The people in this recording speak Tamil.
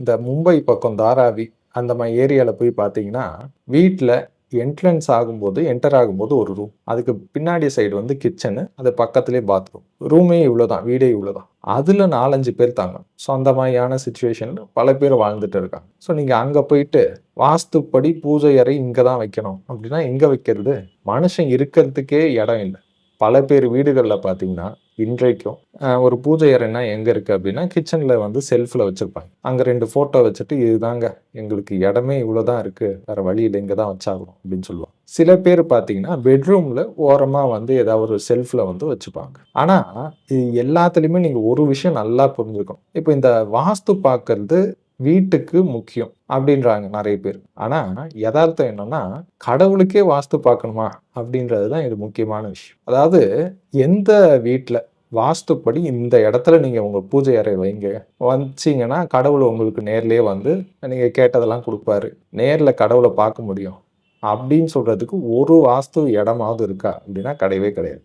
இந்த மும்பை பக்கம் தாராவி அந்த மாதிரி ஏரியாவில் போய் பார்த்தீங்கன்னா வீட்டில் என்ட்ரன்ஸ் ஆகும்போது என்டர் ஆகும்போது ஒரு ரூம் அதுக்கு பின்னாடி சைடு வந்து கிச்சனு அது பக்கத்துலேயே பாத்ரூம் ரூமே இவ்வளோதான் வீடே இவ்வளோதான் அதில் நாலஞ்சு பேர் தாங்க ஸோ அந்த மாதிரியான சுச்சுவேஷனில் பல பேர் வாழ்ந்துட்டு இருக்காங்க. ஸோ நீங்கள் அங்கே போயிட்டு வாஸ்துப்படி பூஜை அறை இங்கே தான் வைக்கணும். அப்படின்னா எங்கே வைக்கிறது? மனுஷன் இருக்கிறதுக்கே இடம் இல்லை. பல பேர் வீடுகளில் பார்த்தீங்கன்னா இன்றைக்கும் ஒரு பூஜை அறைனா எங்கே இருக்குது அப்படின்னா கிச்சனில் வந்து செல்ஃபில் வச்சுருப்பாங்க. அங்கே ரெண்டு ஃபோட்டோ வச்சுட்டு இதுதாங்க எங்களுக்கு இடமே இவ்வளோ தான் இருக்குது வேறு வழி இல்லை இங்கே தான் வச்சாகணும். அப்படின்னு சொல்லுவாங்க. சில பேர் பார்த்தீங்கன்னா பெட்ரூமில் ஓரமாக வந்து ஏதாவது ஒரு செல்ஃபில் வந்து வச்சுப்பாங்க. ஆனால் இது எல்லாத்துலேயுமே நீங்கள் ஒரு விஷயம் நல்லா புரிஞ்சுக்கணும். இப்போ இந்த வாஸ்து பார்க்கறது வீட்டுக்கு முக்கியம் அப்படின்றாங்க நிறைய பேர். ஆனால் யதார்த்தம் என்னன்னா கடவுளுக்கே வாஸ்து பார்க்கணுமா அப்படின்றது தான் இது முக்கியமான விஷயம். அதாவது எந்த வீட்டில் வாஸ்துப்படி இந்த இடத்துல நீங்கள் உங்கள் பூஜை அறை வைங்க. வச்சிங்கன்னா கடவுள் உங்களுக்கு நேர்லேயே வந்து நீங்கள் கேட்டதெல்லாம் கொடுப்பாரு. நேரில் கடவுளை பார்க்க முடியும். அப்படின்னு சொல்கிறதுக்கு ஒரு வாஸ்து இடமாவது இருக்கா அப்படின்னா கிடையவே கிடையாது.